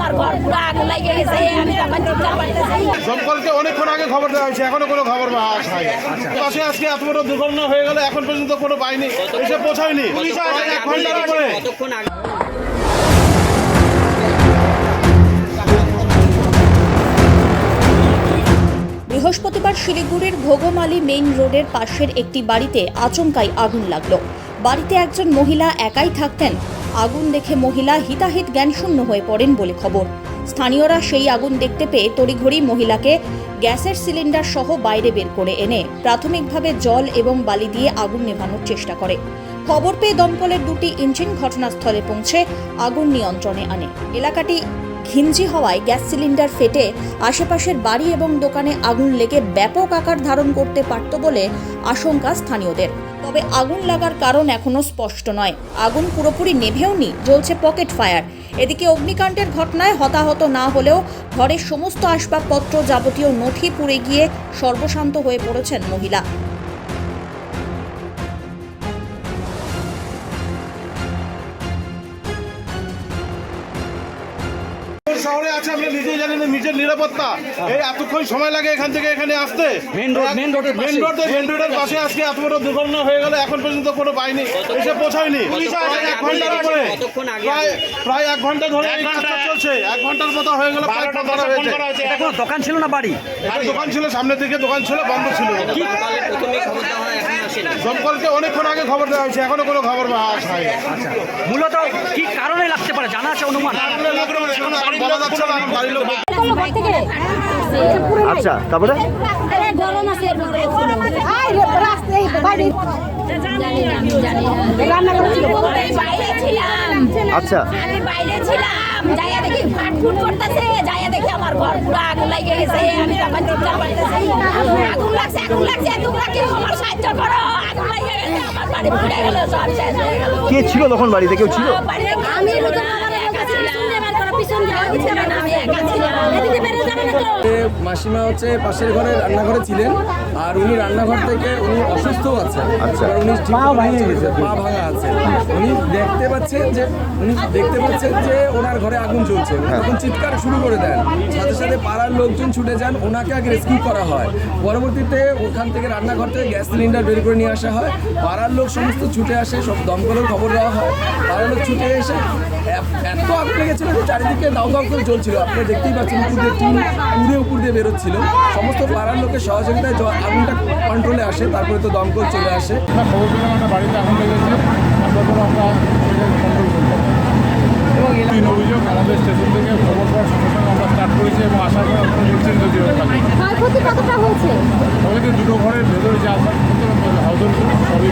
আমার ঘর পুরো আগুন লাগে গেছে আমি তখন চিৎকার করতেছি দমকলকে অনেকক্ষণ আগে খবর দেওয়া হয়েছে এখনও কোনো খবর পাওয়া যায়নি পাশে আজকে এত বড় দুর্ঘটনা হয়ে গেল এখন পর্যন্ত কোনো পাইনি এসে পৌঁছায়নি। পুলিশ আছে এক ঘণ্টার উপরে কতক্ষণ আগে বৃহস্পতিবার শিলিগুড়ির ভোগমালি মেইন রোডের পাশের একটি বাড়িতে আচমকাই আগুন লাগল। বাড়িতে একজন মহিলা একাই থাকতেন। আগুন দেখে মহিলা হিতাহিত জ্ঞানশূন্য হয়ে পড়েন বলে খবর। স্থানীয়রা সেই আগুন দেখতে পেয়ে তড়িঘড়ি মহিলাকে গ্যাসের সিলিন্ডার সহ বাইরে বের করে এনে প্রাথমিকভাবে জল এবং বালি দিয়ে আগুন নেভানোর চেষ্টা করে। খবর পেয়ে দমকলের দুটি ইঞ্জিন ঘটনাস্থলে পৌঁছে আগুন নিয়ন্ত্রণে আনে। এলাকাটি ঘিঞ্জি হওয়ায় গ্যাস সিলিন্ডার ফেটে আশেপাশের বাড়ি এবং দোকানে আগুন লেগে ব্যাপক আকার ধারণ করতে পারত বলে আশঙ্কা স্থানীয়দের। তবে আগুন লাগার কারণ এখনও স্পষ্ট নয়। আগুন পুরোপুরি নেভেওনি, জ্বলছে পকেট ফায়ার। এদিকে অগ্নিকাণ্ডের ঘটনায় হতাহত না হলেও ঘরের সমস্ত আসবাবপত্র যাবতীয় নথি পুড়ে গিয়ে সর্বশান্ত হয়ে পড়েছেন মহিলা। শহরে আছে আপনি নিজেই জানি না নিজের নিরাপত্তা। এই এতক্ষণ সময় লাগে এখান থেকে এখানে আসতে। Road- main road এর মেন। রোডে মেন রোডের পাশে আজকে এত বড় দুর্ঘটনা হয়ে গেল এখন পর্যন্ত কোনো পাইনি এসে পৌঁছায়নি। পুলিশ আছে এক ঘণ্টার উপরে প্রায় প্রায় এক ঘণ্টা ধরে এই কাজটা চলছে। এক ঘণ্টার মতো হয়ে গেল প্রায় ঘণ্টা হয়েছে। এটা কোনো দোকান ছিল না বাড়ি? দোকান ছিল সামনের দিকে দোকান ছিল বন্ধ ছিল। প্রথমে খবর দেওয়া হয় দমকলকে অনেকক্ষণ আগে খবর দেওয়া হয়েছে এখনও কোনো খবর পাওয়া যায়নি মূলত কি কারণে লাগতে পারে? জানা আছে অনুমান? আচ্ছা তারপরে? গরম আছে আচ্ছা। আমি বাইরে ছিলাম যাইয়া দেখি ফাটফুট করতেছে যাইয়া দেখি আমার ঘর পুরো আগুন লাগে গেছে আমি তখন আগুন লাগছে আগুন লাগছে তোমরা কেউ আমার সাহায্য করো। আগুন লাগে গেছে আমার বাড়ি পুড়ে গেল সব শেষ হয়ে গেল। কে ছিল তখন বাড়িতে? কেউ ছিল? আমি একা ছিলাম পিছন দিয়ে আমি মাসিমা হচ্ছে পাশের ঘরে রান্নাঘরে ছিলেন আর উনি রান্নাঘর থেকে উনি অসুস্থ আছেন। আচ্ছা। উনি পা ভাঙে গেছে। পা ভাঙা আছে। উনি দেখতে পাচ্ছেন যে উনি দেখতে পাচ্ছেন যে ওনার ঘরে আগুন চলছে উনি তখন চিৎকার শুরু করে দেন। সাথে সাথে পাড়ার লোকজন ছুটে যান ওনাকে আগে রেস্কিউ করা হয়। পরবর্তীতে ওখান থেকে রান্নাঘর থেকে গ্যাস সিলিন্ডার বের করে নিয়ে আসা হয়। পাড়ার লোক সমস্ত ছুটে আসে সব দমকলের খবর দেওয়া হয়। পাড়ার লোক ছুটে এসে এত আগুন লেগেছিল যে চারিদিকে দাও দাও করে জ্বলছিল। আপনারা দেখতেই পাচ্ছেন উপর দিয়ে টিন উপর দিয়ে বেরোচ্ছিল। সমস্ত পাড়ার লোকের সহযোগিতায় আগুনটা কন্ট্রোলে আসে তারপরে তো দমকল চলে আসে। খবর পেলাম একটা বাড়িতে আগুন লেগেছে তারপর আমরা কন্ট্রোল করলাম। এবং তিন অভিযোগ আমাদের স্টেশন থেকে খবর পাওয়ার সঙ্গে সঙ্গে আমরা স্টার্ট করেছি এবং আশা করি আপনারা দেখছেন যদিও কাজে ক্ষয়ক্ষতি কতটা হয়েছে? দুটো ঘরের ভেতরে যে আসার হাউস সবই